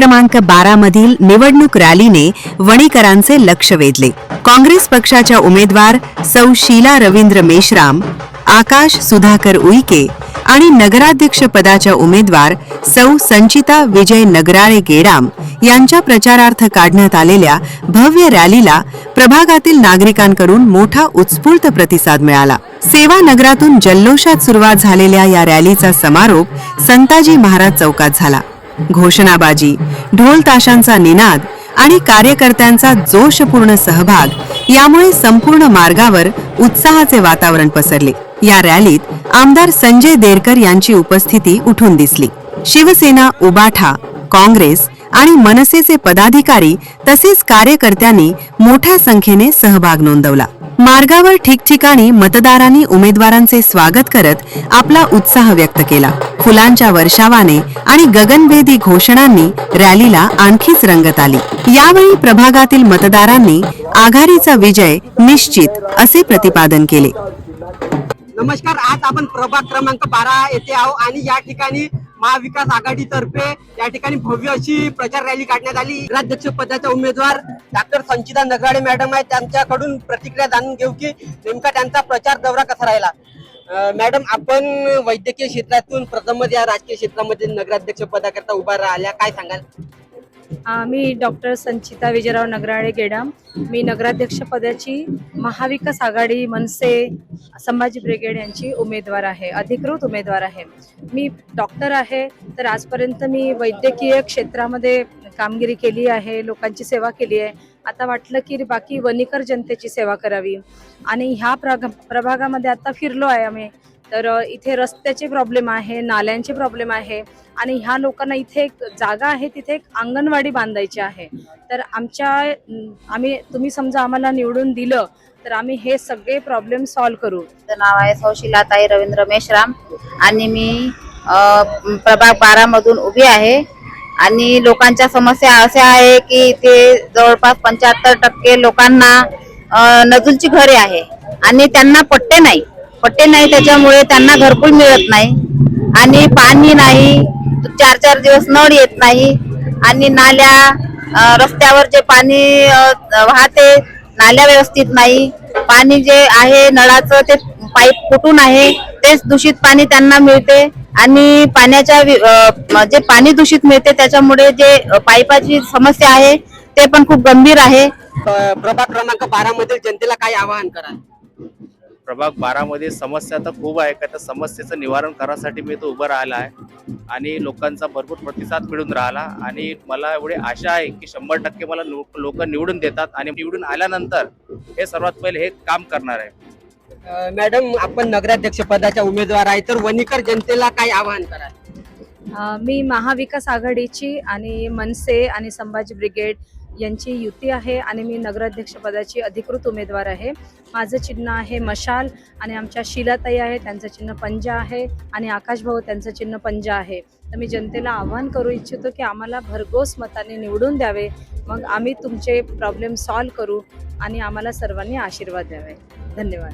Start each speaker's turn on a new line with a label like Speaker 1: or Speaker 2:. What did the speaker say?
Speaker 1: क्रमांक बारा मधील निवडणूक रॅलीने वणीकरांचे लक्ष वेधले. काँग्रेस पक्षाच्या उमेदवार सौ शीला रवींद्र मेश्राम आकाश सुधाकर उईके आणि नगराध्यक्ष पदाच्या उमेदवार सौ संचिता विजय नगराळे गेडाम यांच्या प्रचारार्थ काढण्यात आलेल्या भव्य रॅलीला प्रभागातील नागरिकांकडून मोठा उत्स्फूर्त प्रतिसाद मिळाला. सेवा नगरातून जल्लोषात सुरुवात झालेल्या या रॅलीचा समारोप संताजी महाराज चौकात झाला. घोषणाबाजी ढोल ताशांचा निनाद आणि कार्यकर्त्यांचा जोशपूर्ण सहभाग यामुळे संपूर्ण मार्गावर उत्साहाचे वातावरण पसरले. या रॅलीत आमदार संजय देरकर यांची उपस्थिती उठून दिसली. शिवसेना उबाठा काँग्रेस आणि मनसेचे पदाधिकारी तसेच कार्यकर्त्यांनी मोठ्या संख्येने सहभाग नोंदवला. मार्गावर ठिकठिकाणी मतदारांनी उमेदवारांचे स्वागत करत आपला उत्साह व्यक्त केला. फुलांच्या वर्षावाने आणि गगनभेदी घोषणांनी रॅलीला आणखीच रंगत आली. यावेळी प्रभागातील मतदारांनी आघाडीचा विजय निश्चित असे प्रतिपादन केले.
Speaker 2: नमस्कार आज आपण प्रभाग क्रमांक बारा येथे आहो आणि या ठिकाणी महाविकास आघाडीतर्फे या ठिकाणी भव्य अशी प्रचार रॅली काढण्यात आली. राज्याध्यक्ष पदाच्या उमेदवार डॉक्टर संचिता नगराडे मॅडम आहेत. त्यांच्याकडून प्रतिक्रिया जाणून घेऊ की नेमका त्यांचा प्रचार दौरा कसा राहिला? मॅडम आपण वैद्यकीय क्षेत्रातून प्रथमच या राजकीय क्षेत्रामध्ये नगराध्यक्ष पदाकरता उभा राहिल्या. काय सांगाल?
Speaker 3: मी डॉक्टर संचिता विजयराव नगराळे गेडाम. मी नगराध्यक्ष पदाची महाविकास आघाडी मनसे संभाजी ब्रिगेड यांची उमेदवार आहे अधिकृत उमेदवार आहे. मी डॉक्टर आहे तर आजपर्यंत मी वैद्यकीय क्षेत्रामध्ये कामगिरी केली आहे लोकांची सेवा केली आहे. आता वाटलं की बाकी वनीकर जनतेची सेवा करावी. आणि ह्या प्रग प्रभागामध्ये आता फिरलो आहे आम्ही. तर इथे रस्त्याचे प्रॉब्लेम आहे नाल्यांचे प्रॉब्लेम आहे आणि ह्या लोकांना इथे एक जागा आहे तिथे एक अंगणवाडी बांधायची आहे. तर आमच्या आम्ही तुम्ही समजा आम्हाला निवडून दिलं तर आम्ही हे सगळे प्रॉब्लेम सॉल्व्ह करू.
Speaker 4: नाव आहे सौशिलाताई रवींद्र मेश्राम आणि मी प्रभाग बारा मधून उभी आहे. आणि लोकांच्या समस्या अशा आहे की इथे जवळपास पंच्याहत्तर टक्के लोकांना नजूलची घरे आहे आणि त्यांना पट्टे नाही. पट्टे नाही त्याच्यामुळे त्यांना घरकुल मिळत नाही. आणि पाणी नाही चार चार दिवस नळ येत नाही. आणि नाल्या रस्त्यावर जे पाणी वाहते नाल्या व्यवस्थित नाही. पाणी जे आहे नळाचं ते पाईप फुटून आहे तेच दूषित पाणी त्यांना मिळते. आणि पाण्याच्या जे पाणी दूषित मिळते त्याच्यामुळे जे पाईपाची समस्या आहे ते पण खूप गंभीर आहे.
Speaker 2: प्रभाग क्रमांक बारा मधील जनतेला काय आवाहन करा.
Speaker 5: प्रभाग बारामध्ये समस्या तर खूप आहे का त्या समस्येचं निवारण करासाठी मी तो उभं राहिला आहे. आणि लोकांचा भरपूर प्रतिसाद मिळून राहिला. आणि मला एवढी आशा आहे की शंभर टक्के मला लोक निवडून देतात आणि निवडून आल्यानंतर हे सर्वात पहिले हे काम करणार आहे.
Speaker 2: मॅडम आपण नगराध्यक्ष पदाच्या उमेदवार आहे तर वणीकर जनतेला काय आवाहन कराल?
Speaker 3: मी महाविकास आघाडीची आणि मनसे आणि संभाजी ब्रिगेड यांची युती आहे आणि मी नगराध्यक्षपदाची अधिकृत उमेदवार आहे. माझं चिन्ह आहे मशाल आणि आमच्या शिलाताई आहे त्यांचं चिन्ह पंजा आहे आणि आकाशभाऊ त्यांचं चिन्ह पंजा आहे. तर मी जनतेला आव्हान करू इच्छितो की आम्हाला भरघोस मताने निवडून द्यावे. मग आम्ही तुमचे प्रॉब्लेम सॉल्व करू आणि आम्हाला सर्वांनी आशीर्वाद द्यावे. धन्यवाद.